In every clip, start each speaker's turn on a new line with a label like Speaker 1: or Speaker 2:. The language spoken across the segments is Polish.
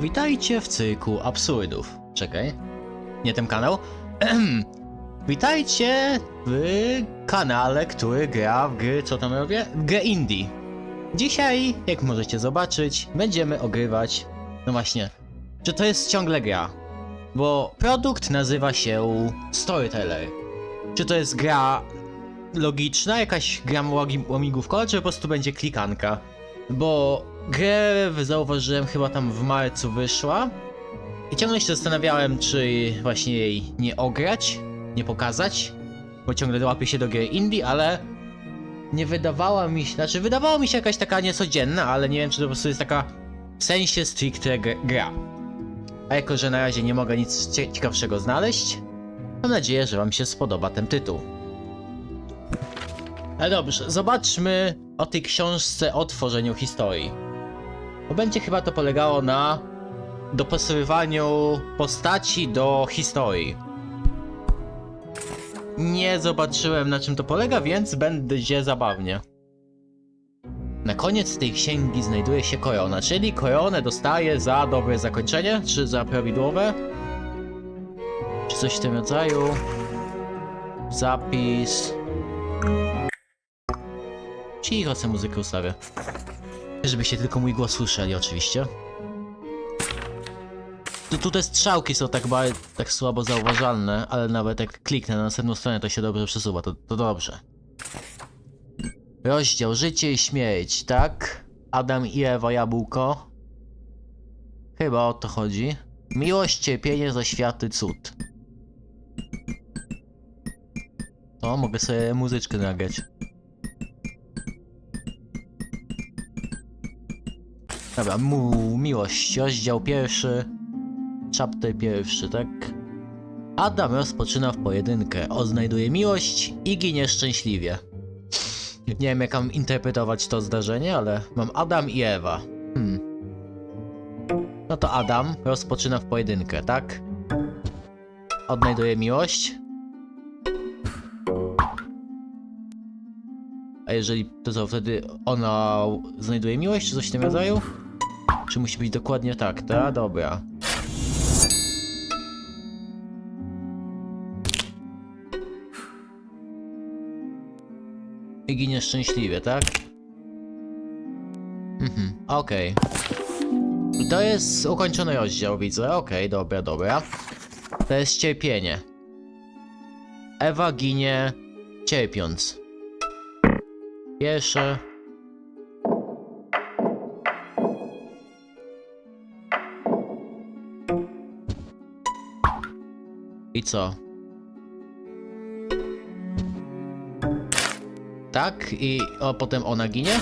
Speaker 1: Witajcie w cyklu absurdów. Czekaj. Nie ten kanał. Ehem. Witajcie w kanale, który gra w gry, co tam robię? W Grę indie. Dzisiaj, jak możecie zobaczyć, będziemy ogrywać. No właśnie, czy to jest ciągle gra? Bo produkt nazywa się Storyteller. Czy to jest gra logiczna, jakaś gra łamigłówkowa, czy po prostu będzie klikanka? Bo grę zauważyłem chyba tam w marcu wyszła i ciągle się zastanawiałem, czy właśnie jej nie ograć, nie pokazać, bo ciągle łapię się do gry indie, ale nie wydawała mi się, znaczy wydawała mi się jakaś taka niecodzienna, ale nie wiem, czy to po prostu jest taka w sensie stricte gr- gra. A jako, że na razie nie mogę nic cie- ciekawszego znaleźć, mam nadzieję, że wam się spodoba ten tytuł. Ale dobrze, zobaczmy o tej książce o tworzeniu historii. Bo będzie chyba to polegało na dopasowywaniu postaci do historii. Nie zobaczyłem na czym to polega, więc będzie zabawnie. Na koniec tej księgi znajduje się korona, czyli koronę dostaje za dobre zakończenie, czy za prawidłowe? Czy coś w tym rodzaju? Zapis. Cicho sobie muzykę ustawię. Żebyście tylko mój głos słyszeli, oczywiście. Tu, tu te strzałki są tak, ba- tak słabo zauważalne, ale nawet jak kliknę na następną stronę, to się dobrze przesuwa, to, to dobrze. Rozdział Życie i śmierć, tak? Adam i Ewa Jabłko. Chyba o to chodzi. Miłość, cierpienie, zaświaty, cud. O, mogę sobie muzyczkę nagrać. Dobra, mu, miłość, rozdział pierwszy, chapter pierwszy, tak? Adam rozpoczyna w pojedynkę, odnajduje miłość i ginie szczęśliwie. Nie wiem jak mam interpretować to zdarzenie, ale mam Adam i Ewa. Hmm. No to Adam rozpoczyna w pojedynkę, tak? Odnajduje miłość. A jeżeli to co, wtedy ona znajduje miłość, czy coś w tym rodzaju? Czy musi być dokładnie tak, tak? Dobra. I ginie szczęśliwie, tak? Mhm, okej. To jest ukończony rozdział, widzę. Okej, dobra, dobra. To jest cierpienie. Ewa ginie cierpiąc. Pierwsze. I co? Tak? I o, potem ona ginie?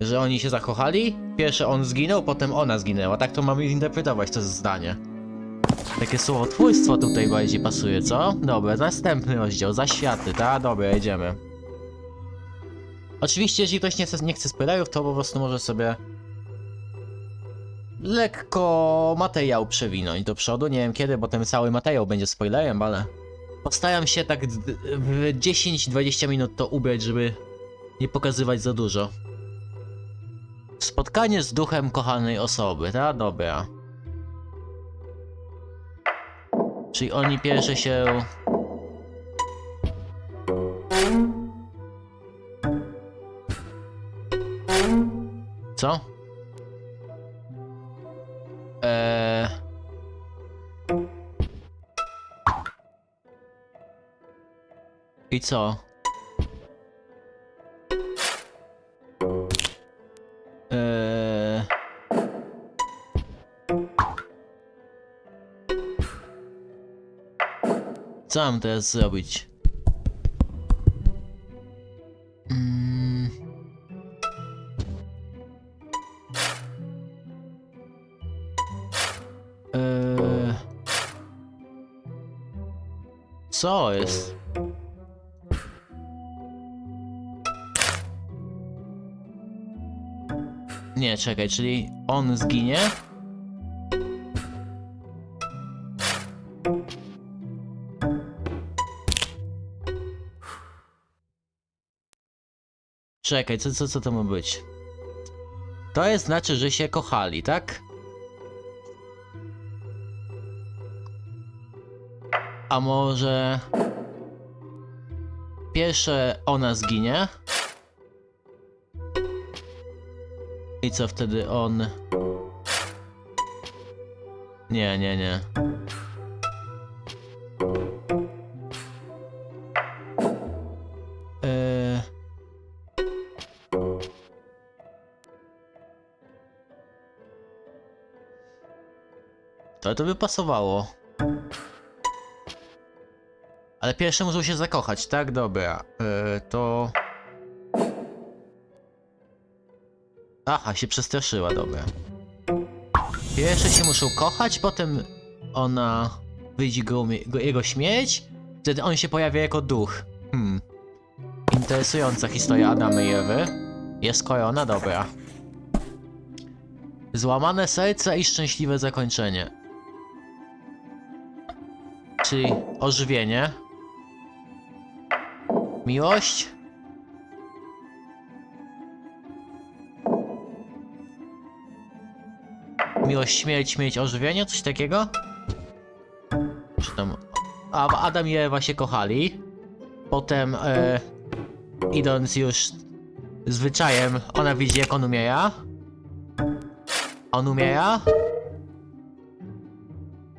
Speaker 1: Że oni się zakochali? Pierwsze on zginął, potem ona zginęła. Tak to mamy interpretować to zdanie. Takie słowotwórstwo tutaj bardziej pasuje, co? Dobra, następny rozdział, zaświaty, tak? Dobra, jedziemy. Oczywiście, jeśli ktoś nie chce, nie chce to po prostu może sobie lekko materiał przewinąć do przodu. Nie wiem kiedy, bo ten cały materiał będzie spoilerem, ale postaram się tak w 10-20 minut to ubrać, żeby nie pokazywać za dużo. Spotkanie z duchem kochanej osoby, tak? Dobra. Czyli oni pierwsze się... Co? I co? Eee... Co mam teraz zrobić? Mm. Eee... Co jest? Nie, czekaj, czyli on zginie? Czekaj, co, co, co to ma być? To jest znaczy, że się kochali, tak? A może... Pierwsze ona zginie? I co wtedy on... Nie, nie, nie. Eee... To to by pasowało. Ale pierwsze muszą się zakochać, tak? Dobra. Eee, to... Aha, się przestraszyła, dobra. Pierwsze się muszą kochać, potem ona widzi go, go, jego śmierć, wtedy on się pojawia jako duch. Hmm. Interesująca historia Adamy i Ewy. Jest korona, dobra. Złamane serce i szczęśliwe zakończenie. Czyli ożywienie. Miłość. Miłość, śmierć, śmierć, ożywienie, coś takiego? Czy tam... A, Adam i Ewa się kochali. Potem, e, idąc już zwyczajem, ona widzi jak on umiera. On umiera?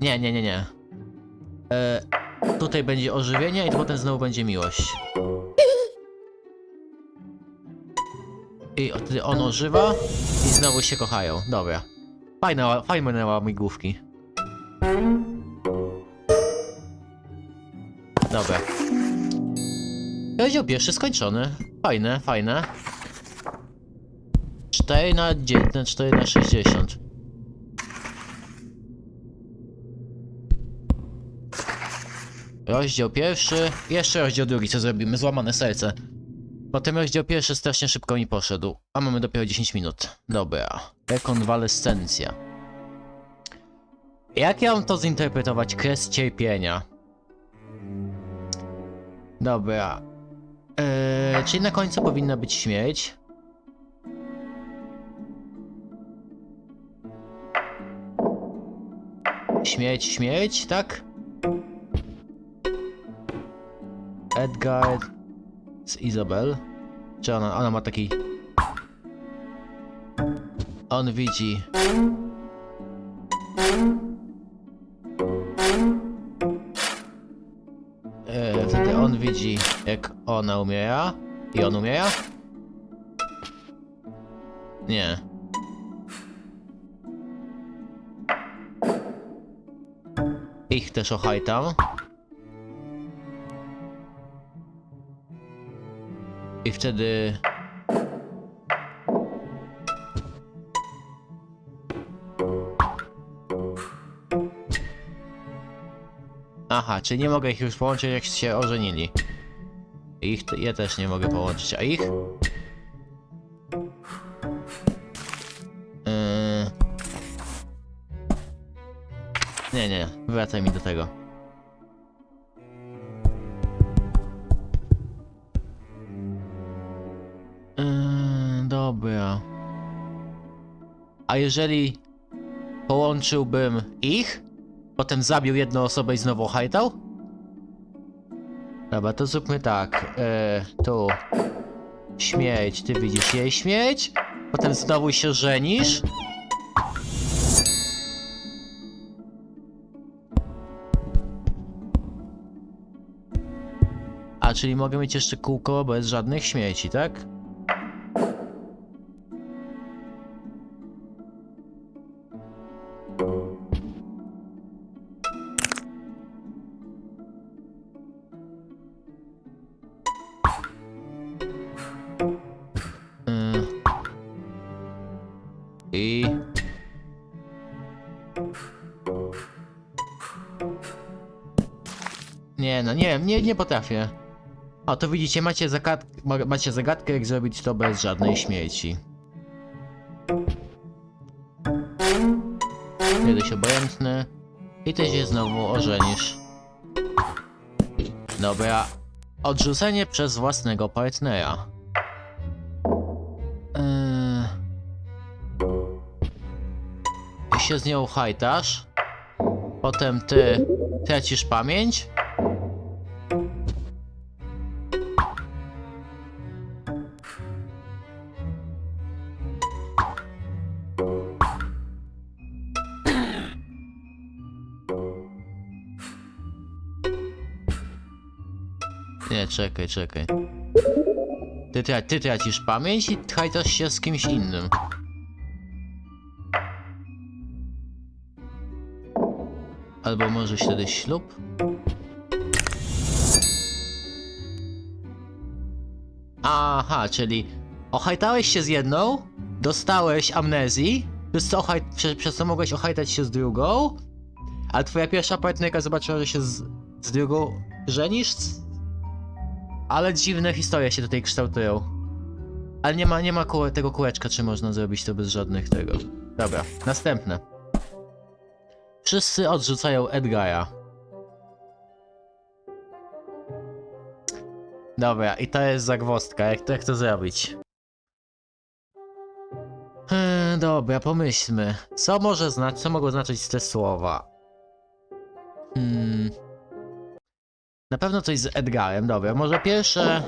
Speaker 1: Nie, nie, nie, nie. E, tutaj będzie ożywienie i potem znowu będzie miłość. I wtedy on ożywa i znowu się kochają. Dobra. Fajna, fajne łamigłówki. Dobra. Rozdział pierwszy skończony. Fajne, fajne. 4 na 9, 4 na 60. Rozdział pierwszy. Jeszcze rozdział drugi, co zrobimy? Złamane serce. Potem rozdział pierwszy strasznie szybko mi poszedł. A mamy dopiero 10 minut. Dobra. Rekonwalescencja. Jak ja mam to zinterpretować? Kres cierpienia. Dobra. Eee, czyli na końcu powinna być śmierć. Śmierć, śmierć, tak? Edgar z Izabel. Czy ona, ona ma taki... On widzi... E, wtedy on widzi, jak ona umiera. I on umiera? Nie. Ich też ohajtam. I wtedy... Aha, czy nie mogę ich już połączyć jak się ożenili. Ich ja też nie mogę połączyć, a ich? Yy... Nie, nie, wracaj mi do tego. A jeżeli połączyłbym ich, potem zabił jedną osobę i znowu hajtał? Dobra, to zróbmy tak. E, tu. Śmierć, ty widzisz jej śmierć, potem znowu się żenisz. A, czyli mogę mieć jeszcze kółko bez żadnych śmieci, tak? Nie, potrafię. O, to widzicie, macie, zagad ma- macie zagadkę, jak zrobić to bez żadnej śmieci. Jesteś obojętny. I ty się znowu ożenisz. Dobra. Odrzucenie przez własnego partnera. Eee... się z nią hajtasz. Potem ty tracisz pamięć. Czekaj, czekaj. Ty, tra ty tracisz pamięć i hajtasz się z kimś innym. Albo może wtedy ślub? Aha, czyli ohajtałeś się z jedną, dostałeś amnezji, przez co, ohaj przez, przez co mogłeś ohajtać się z drugą, a twoja pierwsza partnerka zobaczyła, że się z, z drugą żenisz? Ale dziwne historie się tutaj kształtują. Ale nie ma, nie ma kół tego kółeczka, czy można zrobić to bez żadnych tego. Dobra, następne. Wszyscy odrzucają Edgara. Dobra, i to jest zagwozdka. Jak to, jak to zrobić? Hmm, dobra, pomyślmy. Co może znaczyć, co mogą znaczyć te słowa? Hmm. Na pewno coś z Edgarem, dobra. Może pierwsze...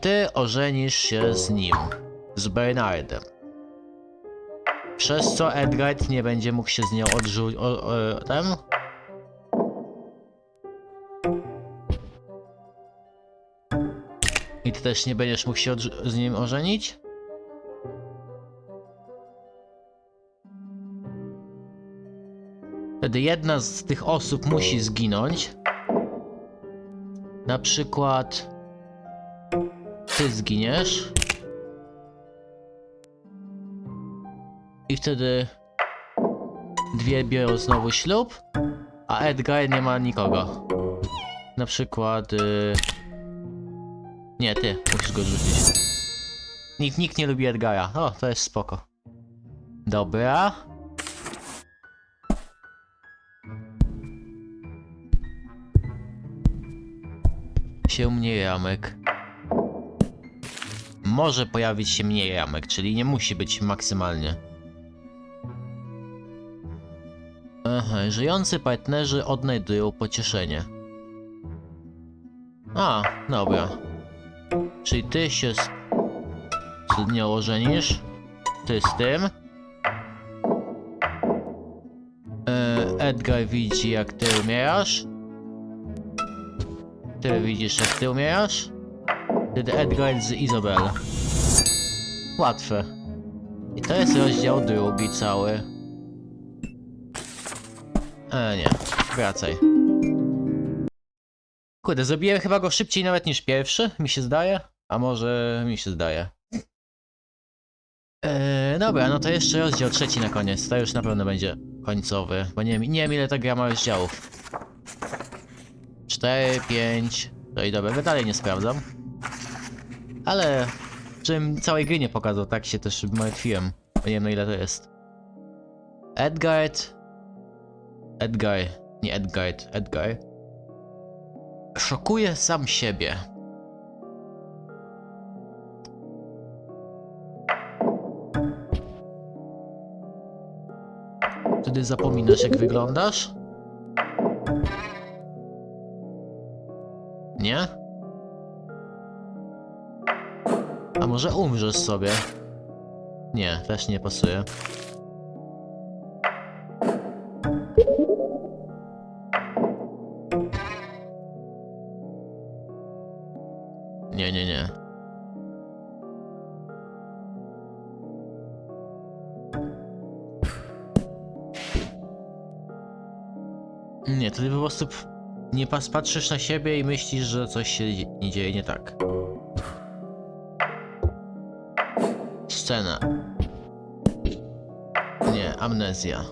Speaker 1: Ty ożenisz się z nim. Z Bernardem. Przez co Edgard nie będzie mógł się z nią odrzucić. Tam? I ty też nie będziesz mógł się z nim ożenić? Wtedy jedna z tych osób musi zginąć. Na przykład ty zginiesz. I wtedy dwie biorą znowu ślub, a Edgar nie ma nikogo. Na przykład... Y... Nie, ty, musisz go rzucić. Nikt, nikt nie lubi Edgara. O, to jest spoko. Dobra. Się mniej ramek. Może pojawić się mniej ramek, czyli nie musi być maksymalnie. Aha, żyjący partnerzy odnajdują pocieszenie. A, dobra. Czyli ty się z, z nią ożenisz? Ty z tym? E, Edgar widzi jak ty umierasz. Ty widzisz jak ty umierasz. Wtedy Edgar z Izabel. Łatwe. I to jest rozdział drugi cały. E, nie. Wracaj. Kurde, zrobiłem chyba go szybciej nawet niż pierwszy, mi się zdaje. A może mi się zdaje. Eee, dobra, no to jeszcze rozdział trzeci na koniec. To już na pewno będzie końcowy, bo nie, nie wiem ile ta gra ma rozdziałów. 4, 5. No i dobra, dalej nie sprawdzam. Ale czym całej gry nie pokazał, tak się też martwiłem. Nie wiem no ile to jest. Edgard. Edgar. Nie Edgard, Edgar. Szokuje sam siebie. Wtedy zapominasz jak wyglądasz? Nie? A może umrzesz sobie? Nie, też nie pasuje. Nie, nie, nie. Nie, to po prostu nie patrzysz na siebie i myślisz, że coś się nie dzieje nie tak. Scena. Nie, amnezja.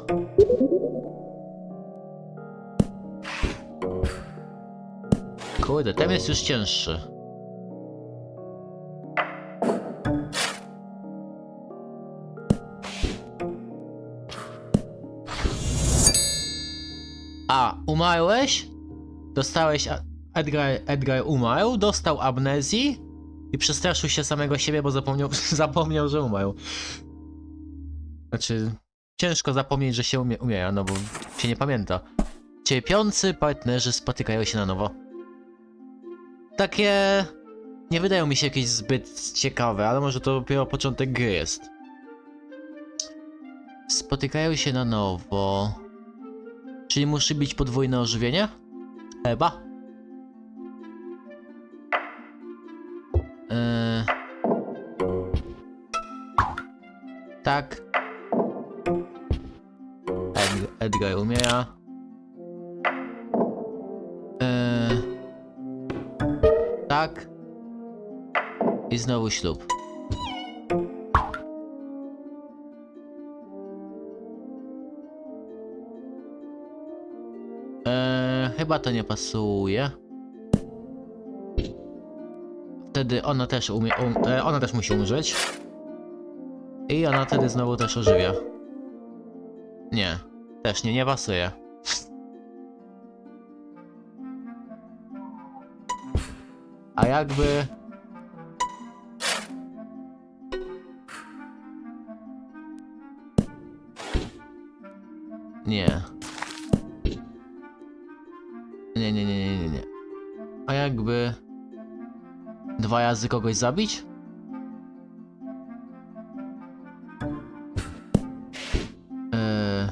Speaker 1: Kurde, ten jest już cięższy. A, umarłeś? Dostałeś. Edgar, Edgar umarł, dostał amnezji i przestraszył się samego siebie, bo zapomniał, zapomniał że umarł. Znaczy, ciężko zapomnieć, że się umie, umiera, no bo się nie pamięta. Cierpiący partnerzy spotykają się na nowo. Takie... Nie wydają mi się jakieś zbyt ciekawe, ale może to dopiero początek gry jest. Spotykają się na nowo. Czyli musi być podwójne ożywienie? Chyba. Eee... Tak. Ed Edgar umiera. Eee... Tak. I znowu ślub. Chyba to nie pasuje. Wtedy ona też umie, um, e, ona też musi umrzeć. I ona wtedy znowu też ożywia. Nie, też nie, nie pasuje. A jakby... Dwa razy kogoś zabić? Eee...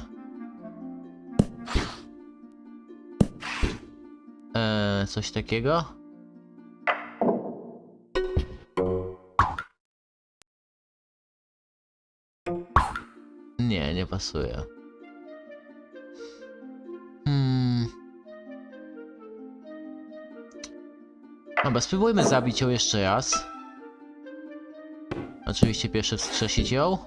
Speaker 1: Eee, coś takiego? Nie, nie pasuje. Dobra, spróbujmy zabić ją jeszcze raz. Oczywiście pierwsze wskrzesić ją.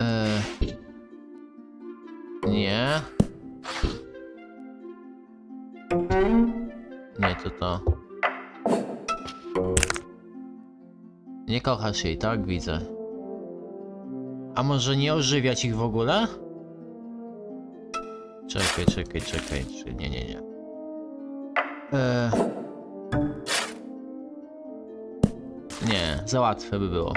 Speaker 1: Eee. Nie. Nie, to to. Nie kochasz jej, tak? Widzę. A może nie ożywiać ich w ogóle? Czekaj, czekaj, czekaj. czy- Nie, nie, nie. Eee... Nie, za łatwe by było.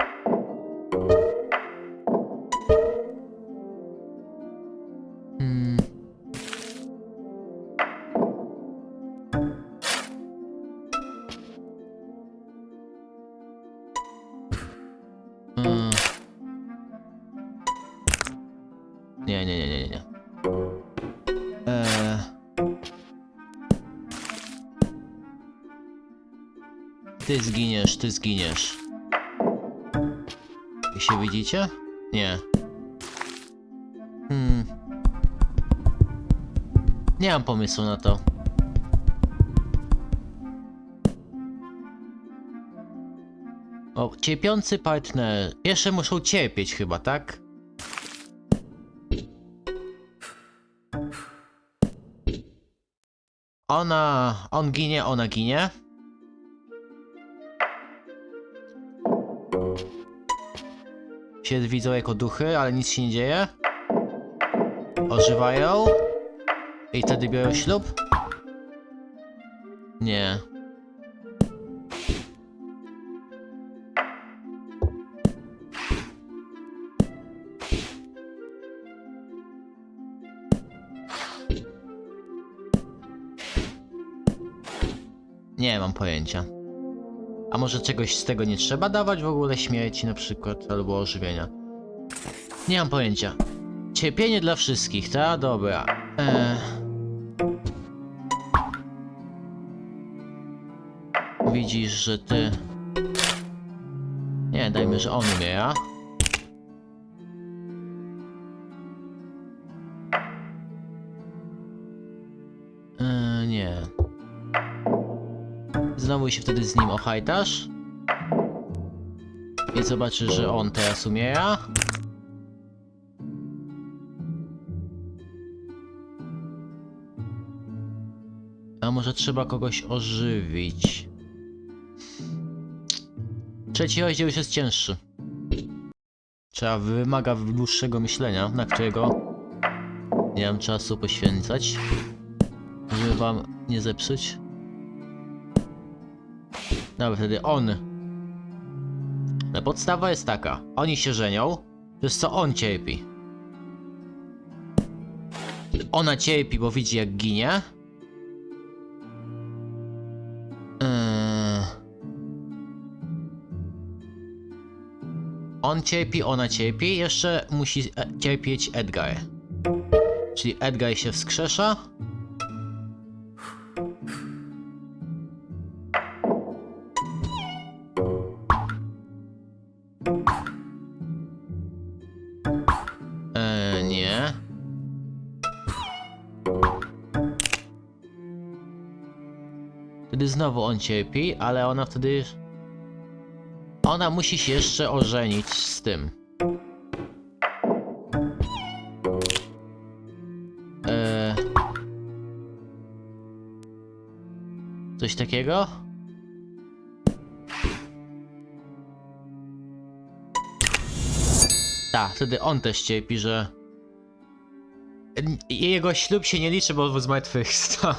Speaker 1: Ty zginiesz, ty zginiesz. I się widzicie? Nie. Hmm. Nie mam pomysłu na to. O, cierpiący partner. Jeszcze muszą cierpieć chyba, tak? Ona... On ginie, ona ginie. Się widzą jako duchy, ale nic się nie dzieje. Ożywają. I wtedy biorą ślub? Nie. Nie mam pojęcia. A może czegoś z tego nie trzeba dawać w ogóle śmierci na przykład, albo ożywienia? Nie mam pojęcia. Cierpienie dla wszystkich, ta? Dobra. Eee. Widzisz, że ty... Nie, dajmy, że on umiera. Eee, nie. Znowu się wtedy z nim ohajtasz. I zobaczysz, że on teraz umiera. A może trzeba kogoś ożywić? Trzeci rozdział już jest cięższy. Trzeba wymaga dłuższego myślenia, na którego nie mam czasu poświęcać, żeby wam nie zepsuć. Dobra, wtedy on No, podstawa jest taka. Oni się żenią, przez co on cierpi. Ona cierpi, bo widzi jak ginie. Eee. On cierpi, ona cierpi, jeszcze musi e, cierpieć Edgar. Czyli Edgar się wskrzesza. Znowu on cierpi, ale ona wtedy... Ona musi się jeszcze ożenić z tym. Eee... Coś takiego? Tak, wtedy on też cierpi, że... Jego ślub się nie liczy, bo zmartwychwstał.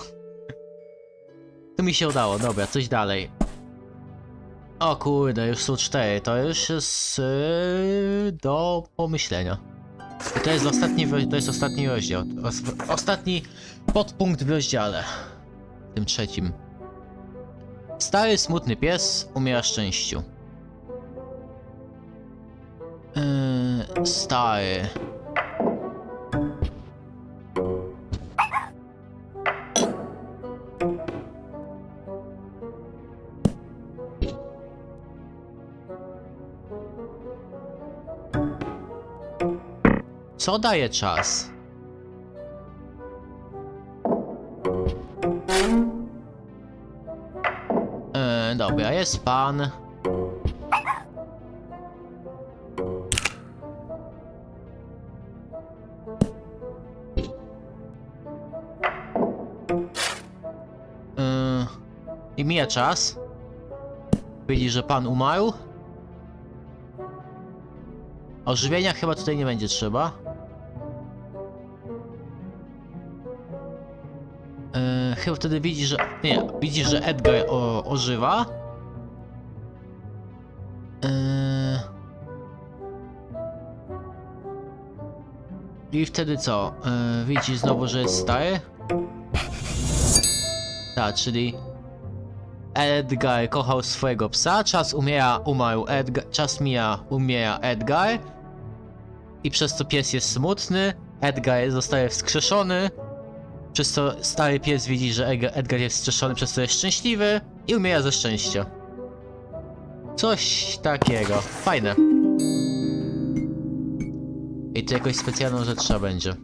Speaker 1: To mi się udało, dobra, coś dalej. O kurde, już są cztery, to już jest yy, do pomyślenia. I to jest ostatni, to jest ostatni rozdział, os, ostatni podpunkt w rozdziale. Tym trzecim. Stary, smutny pies umiera szczęściu. Yy, stary. Co daje czas? E, dobra, jest pan. E, I mija czas. Widzi, że pan umarł. Ożywienia chyba tutaj nie będzie trzeba. Yy, chyba wtedy widzi, że. Nie, widzi, że Edgar o, ożywa. Yy... I wtedy co? Yy, widzi znowu, że jest stary. Tak, czyli Edgar kochał swojego psa, czas umiera, umarł Edgar, czas mija, umiera Edgar i przez to pies jest smutny, Edgar zostaje wskrzeszony, przez co stary pies widzi, że Edgar jest wskrzeszony, przez co jest szczęśliwy i umiera ze szczęścia. Coś takiego. Fajne. I to jakoś specjalną rzecz trzeba będzie.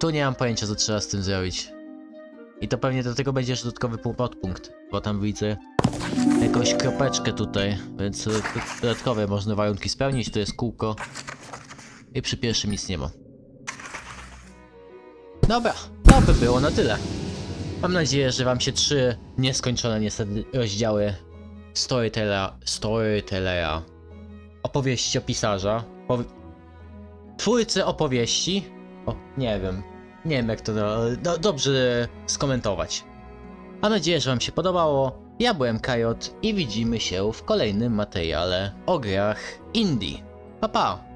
Speaker 1: Tu nie mam pojęcia, co trzeba z tym zrobić. I to pewnie do tego będzie jeszcze dodatkowy pu- podpunkt, bo tam widzę jakąś kropeczkę tutaj, więc dodatkowe można warunki spełnić, to jest kółko. I przy pierwszym nic nie ma. Dobra, to by było na tyle. Mam nadzieję, że wam się trzy nieskończone niestety rozdziały Storytellera, Storytellera opowieści o pisarza, twórcy opowieści, o, nie wiem, nie wiem jak to do, do, dobrze skomentować. Mam nadzieję, że wam się podobało. Ja byłem Kajot i widzimy się w kolejnym materiale o grach indie. Pa pa!